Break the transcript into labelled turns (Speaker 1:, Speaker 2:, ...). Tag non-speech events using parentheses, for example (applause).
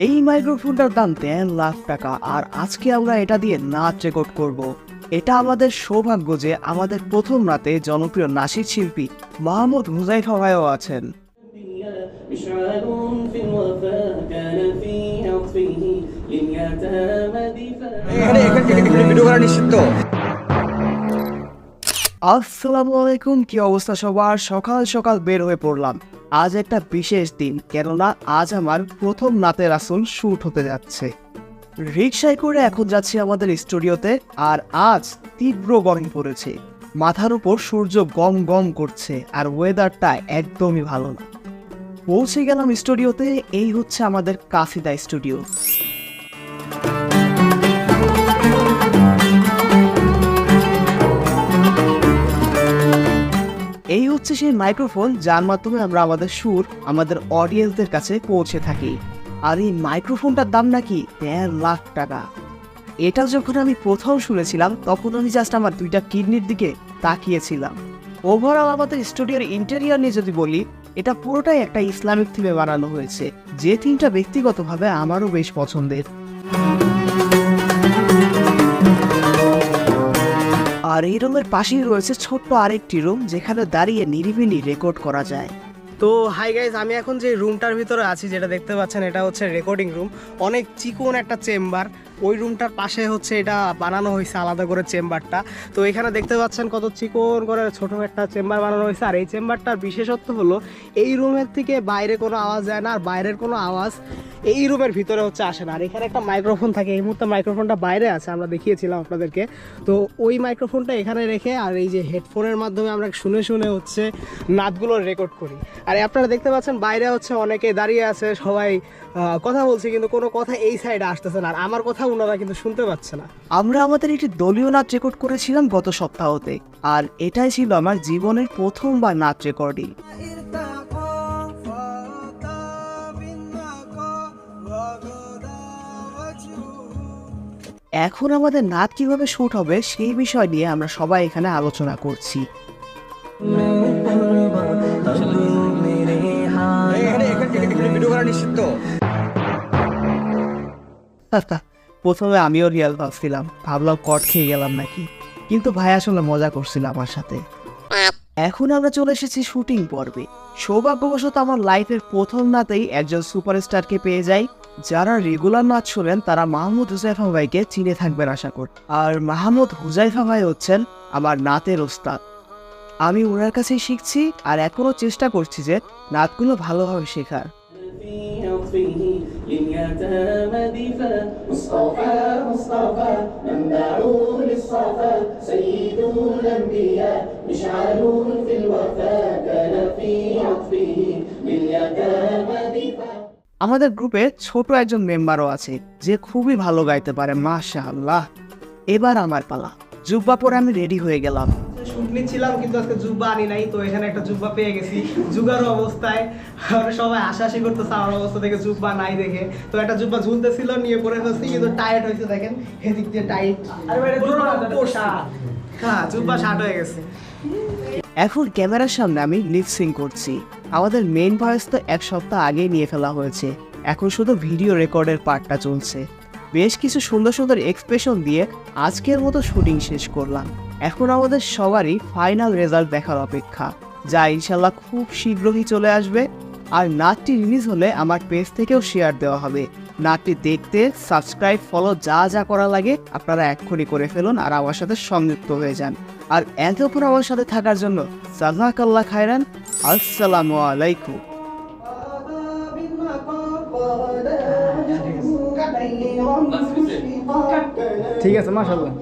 Speaker 1: এই মাইক্রোফোনটার দাম দেড় লাখ টাকা, আর আজকে আমরা এটা দিয়ে নাচ রেকর্ড করব। এটা আমাদের সৌভাগ্য যে আমাদের প্রথম রাতে জনপ্রিয় নাসির শিল্পী মাহমুদ হুজাইফা ভাইও আছেন
Speaker 2: এখানে এখানে ভিডিও করা নিষিদ্ধ
Speaker 1: আসসালামু আলাইকুম, কি অবস্থা সবার? সকাল সকাল বের হয়ে পড়লাম। আজ একটা বিশেষ দিন, কেননা আজ আমার প্রথম নাতের আসল শ্যুট হতে যাচ্ছে। রিক্সায় করে এখন যাচ্ছি আমাদের স্টুডিওতে, আর আজ তীব্র গরম পড়েছে। মাথার উপর সূর্য গম গম করছে, আর ওয়েদারটা একদমই ভালো না। পৌঁছে গেলাম স্টুডিওতে, এই হচ্ছে আমাদের কাফিদা স্টুডিও। হচ্ছে সেই মাইক্রোফোন যার মাধ্যমে আমরা আমাদের সুর আমাদের অডিয়েন্সদের কাছে পৌঁছে থাকি। আর এই মাইক্রোফোনটার দাম নাকি দেড় লাখ টাকা। এটা যখন আমি প্রথম শুনেছিলাম, তখন আমি জাস্ট আমার দুইটা কিডনির দিকে তাকিয়েছিলাম। ওভারঅল আমাদের স্টুডিওর ইন্টেরিয়ার নিয়ে যদি বলি, এটা পুরোটাই একটা ইসলামিক থিমে বানানো হয়েছে। যে থিমটা ব্যক্তিগতভাবে আমারও বেশ পছন্দের। আর এই রুমের পাশেই রয়েছে ছোট্ট আরেকটি রুম, যেখানে দাঁড়িয়ে নিরিবিলি রেকর্ড করা যায়।
Speaker 3: তো হাই গাইজ আমি এখন যে রুমটার ভিতরে আছি, যেটা দেখতে পাচ্ছেন, এটা হচ্ছে রেকর্ডিং রুম অনেক চিকন একটা চেম্বার ওই রুমটার পাশে হচ্ছে এটা বানানো হয়েছে, আলাদা করে চেম্বারটা। তো এখানে দেখতে পাচ্ছেন কত চিকন করে ছোট একটা চেম্বার বানানো হয়েছে। আর এই চেম্বারটার বিশেষত্ব হলো, এই রুমের থেকে বাইরে কোনো আওয়াজ যায় না আর বাইরের কোনো আওয়াজ এই রুমের ভিতরে হচ্ছে আসে না। আর এখানে একটা মাইক্রোফোন থাকে, এই মুহূর্তে মাইক্রোফোনটা বাইরে আছে, আমরা দেখিয়েছিলাম আপনাদেরকে। তো ওই মাইক্রোফোনটা এখানে রেখে আর এই যে হেডফোনের মাধ্যমে আমরা শুনে শুনে হচ্ছে নাচগুলো রেকর্ড করি। আর আপনারা দেখতে পাচ্ছেন বাইরে হচ্ছে অনেকে দাঁড়িয়ে আছে, সবাই কথা বলছে কিন্তু কোনো কথা এই সাইডে আসতেছে না। আর আমার কথা ওনারা কিন্তু শুনতে পাচ্ছে না।
Speaker 1: আমরা আমাদের একটি দলীয় নাচ রেকর্ড করেছিলাম গত সপ্তাহতে আর এটাই ছিল আমার জীবনের প্রথমবার নাচ রেকর্ডিং এখন আমাদের নাচ কীভাবে শুট হবে সেই বিষয় নিয়ে আমরা সবাই এখানে আলোচনা করছি।
Speaker 2: এখানে এখানে এখানে ভিডিও করা নিশ্চিত তো (laughs)
Speaker 1: প্রথমে আমিও রিয়াল ভাবছিলাম, ভাবলাম কট খেয়ে গেলাম নাকি। কিন্তু ভাই আসলে মজা করছিল আমার সাথে। এখন আমরা চলে এসেছি শুটিং পর্বে। সৌভাগ্যবশত আমার লাইফের প্রথম নাতেই একজন সুপারস্টারকে পেয়ে যাই, যারা রেগুলার নাচ শোনেন তারা মাহমুদ হুজাইফা ভাইকে চিনে থাকবেন আশা করি। আর মাহমুদ হুজাইফা ভাই হচ্ছেন আমার নাতের ওস্তাদ। আমি ওনার কাছেই শিখছি আর এখনও চেষ্টা করছি যে নাতগুলো ভালোভাবে শেখার।
Speaker 4: عطفه لليتامى دفاع مصطفى مصطفى منبع للصفا سيد الأنبياء مشعل في الوفاء كان في عطفه لليتامى دفاع
Speaker 1: আমাদের গ্রুপে ছোট একজন মেম্বারও আছে যে খুবই ভালো গাইতে পারে মাশা আল্লাহ এবার আমার পালা জুব্বা পরে আমি রেডি হয়ে গেলাম
Speaker 3: কিন্তু আজকে জুব্বা আনি নাই তো এখানে একটা জুব্বা পেয়ে গেছি। জুগার অবস্থায়। আর সবাই হাসাহাসি করতেছে আমার অবস্থা থেকে জুব্বা নাই দেখে। তো একটা জুব্বা ঝুলতেছিল নিয়ে পরে ফেলছি কিন্তু টাইট হয়েছে দেখেন হেদিক দিয়ে টাইট হ্যাঁ জুব্বা শার্ট হয়ে গেছে।
Speaker 1: এখন ক্যামেরার সামনে আমি লিপসিং করছি। আমাদের মেন ভয়েস তো এক সপ্তাহ আগেই নিয়ে ফেলা হয়েছে। এখন শুধু ভিডিও রেকর্ডের পার্টটা চলছে। বেশ কিছু সুন্দর সুন্দর এক্সপ্রেশন দিয়ে আজকের মতো শুটিং শেষ করলাম। এখন আমাদের সবারই ফাইনাল রেজাল্ট দেখার অপেক্ষা, যা ইনশাল্লাহ খুব শীঘ্রই চলে আসবে। আর নাটটি রিলিজ হলে আমার পেজ থেকেও শেয়ার দেওয়া হবে। নাটটি দেখতে সাবস্ক্রাইব ফলো যা যা করা লাগে আপনারা এক্ষুনি করে ফেলুন আর আমার সাথে সংযুক্ত হয়ে যান। আর এতক্ষণ আমার সাথে থাকার জন্য সাল্লাহ খায়রান, আসসালামু আলাইকুম।
Speaker 3: ঠিক আছে মাশাল্লাহ